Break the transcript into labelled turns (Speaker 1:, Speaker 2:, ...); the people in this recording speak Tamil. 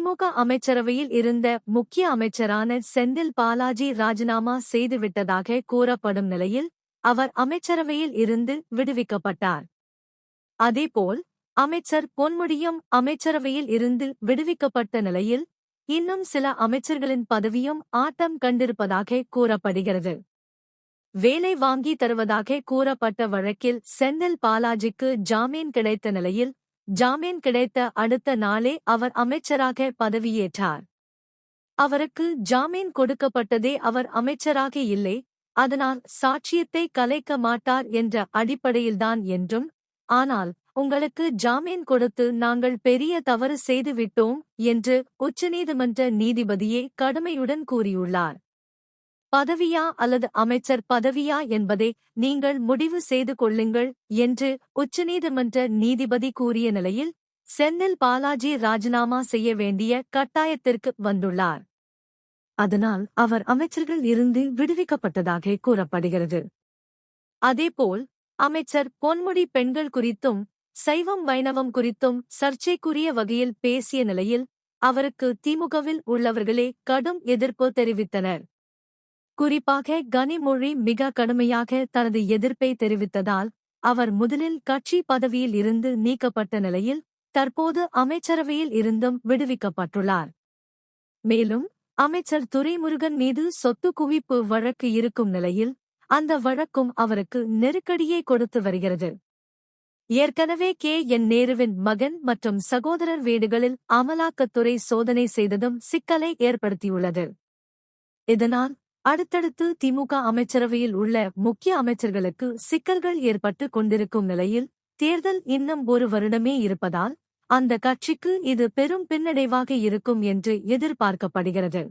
Speaker 1: திமுக அமைச்சரவையில் இருந்த முக்கிய அமைச்சரான செந்தில் பாலாஜி ராஜினாமா செய்துவிட்டதாக கூறப்படும் நிலையில் அவர் அமைச்சரவையில் இருந்து விடுவிக்கப்பட்டார். அதேபோல் அமைச்சர் பொன்முடியும் அமைச்சரவையில் இருந்து விடுவிக்கப்பட்ட நிலையில் இன்னும் சில அமைச்சர்களின் பதவியும் ஆட்டம் கண்டிருப்பதாக கூறப்படுகிறது. வேலை வாங்கி தருவதாக கூறப்பட்ட வழக்கில் செந்தில் பாலாஜிக்கு ஜாமீன் கிடைத்த நிலையில் ஜாமீன் கிடைத்த அடுத்த நாளே அவர் அமைச்சராக பதவியேற்றார். அவருக்கு ஜாமீன் கொடுக்கப்பட்டதே அவர் அமைச்சராக இல்லை அதனால் சாட்சியத்தை கலைக்க மாட்டார் என்ற அடிப்படையில்தான் என்றும் ஆனால் உங்களுக்கு ஜாமீன் கொடுத்து நாங்கள் பெரிய தவறு செய்துவிட்டோம் என்று உச்சநீதிமன்ற நீதிபதியே கடுமையுடன் கூறியுள்ளார். பதவியா அல்லது அமைச்சர் பதவியா என்பதை நீங்கள் முடிவு செய்து கொள்ளுங்கள் என்று உச்சநீதிமன்ற நீதிபதி கூறிய நிலையில் செந்தில் பாலாஜி ராஜினாமா செய்ய வேண்டிய கட்டாயத்திற்கு வந்துள்ளார். அதனால் அவர் அமைச்சர்கள் இருந்து விடுவிக்கப்பட்டதாக கூறப்படுகிறது. அதேபோல் அமைச்சர் பொன்முடி பெண்கள் குறித்தும் சைவம் வைணவம் குறித்தும் சர்ச்சைக்குரிய வகையில் பேசிய நிலையில் அவருக்கு திமுகவில் உள்ளவர்களே கடும் எதிர்ப்பு தெரிவித்தனர். குறிப்பாக கனிமொழி மிக கடுமையாக தனது எதிர்ப்பை தெரிவித்ததால் அவர் முதலில் கட்சி பதவியில் இருந்து நீக்கப்பட்ட நிலையில் தற்போது அமைச்சரவையில் இருந்தும் விடுவிக்கப்பட்டுள்ளார். மேலும் அமைச்சர் துரைமுருகன் மீது சொத்து குவிப்பு வழக்கு இருக்கும் நிலையில் அந்த வழக்கும் அவருக்கு நெருக்கடியை கொடுத்து வருகிறது. ஏற்கனவே கே. என். நேருவின் மகன் மற்றும் சகோதரர் வீடுகளில் அமலாக்கத்துறை சோதனை செய்ததும் சிக்கலை ஏற்படுத்தியுள்ளது. இதனால் அடுத்தடுத்து திமுக அமைச்சரவையில் உள்ள முக்கிய அமைச்சர்களுக்கு சிக்கல்கள் ஏற்பட்டு கொண்டிருக்கும் நிலையில் தேர்தல் இன்னும் ஒரு வருடமே இருப்பதால் அந்த கட்சிக்கு இது பெரும் பின்னடைவாக இருக்கும் என்று எதிர்பார்க்கப்படுகிறது.